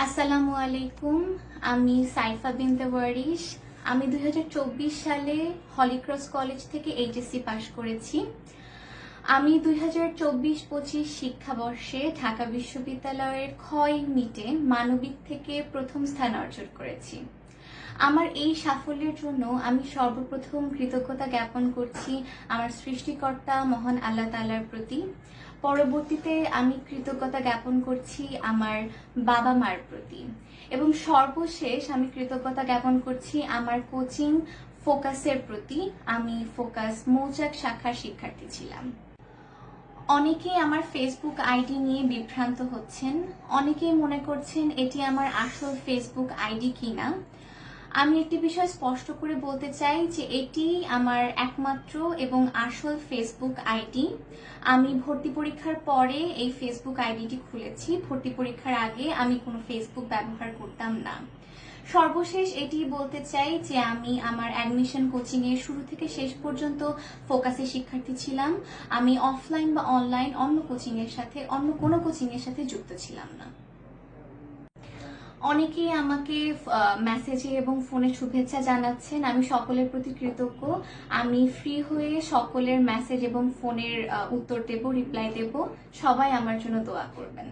আসসালামু আলাইকুম, আমি সাইফা বিনতে ওয়ারিশ। আমি দুই হাজার চব্বিশ সালে হলিক্রস কলেজ থেকে এইচএসসি পাশ করেছি। আমি দুই হাজার চব্বিশ পঁচিশ শিক্ষাবর্ষে ঢাকা বিশ্ববিদ্যালয়ের ক্ষয় ইউনিটে মানবিক থেকে প্রথম স্থান অর্জন করেছি। আমার এই সাফল্যের জন্য আমি সর্বপ্রথম কৃতজ্ঞতা জ্ঞাপন করছি আমার সৃষ্টিকর্তা মহান আল্লাহ তালার প্রতি। পরবর্তীতে আমি কৃতজ্ঞতা জ্ঞাপন করছি আমার বাবা মার প্রতি। এবং সর্বশেষ আমি কৃতজ্ঞতা জ্ঞাপন করছি আমার কোচিং ফোকাসের প্রতি। আমি ফোকাস মৌচাক শাখার শিক্ষার্থী ছিলাম। অনেকেই আমার ফেসবুক আইডি নিয়ে বিভ্রান্ত হচ্ছেন। অনেকেই মনে করছেন এটি আমার আসল ফেসবুক আইডি কিনা। আমি একটি বিষয় স্পষ্ট করে বলতে চাই যে এটি আমার একমাত্র এবং আসল ফেসবুক আইডি আমি ভর্তি পরীক্ষার পরে এই ফেসবুক আইডিটি খুলেছি। ভর্তি পরীক্ষার আগে আমি কোনো ফেসবুক ব্যবহার করতাম না। সর্বশেষ এটি বলতে চাই যে আমি আমার অ্যাডমিশন কোচিং এর শুরু থেকে শেষ পর্যন্ত ফোকাসে শিক্ষার্থী ছিলাম। আমি অফলাইন বা অনলাইন অন্য কোচিং এর সাথে, অন্য কোনো কোচিং এর সাথে যুক্ত ছিলাম না। অনেকেই আমাকে মেসেজে এবং ফোনে শুভেচ্ছা জানাচ্ছেন। আমি সকলের প্রতি কৃতজ্ঞ। আমি ফ্রি হয়ে সকলের মেসেজ এবং ফোনের উত্তর দেব রিপ্লাই দেব। সবাই আমার জন্য দোয়া করবেন।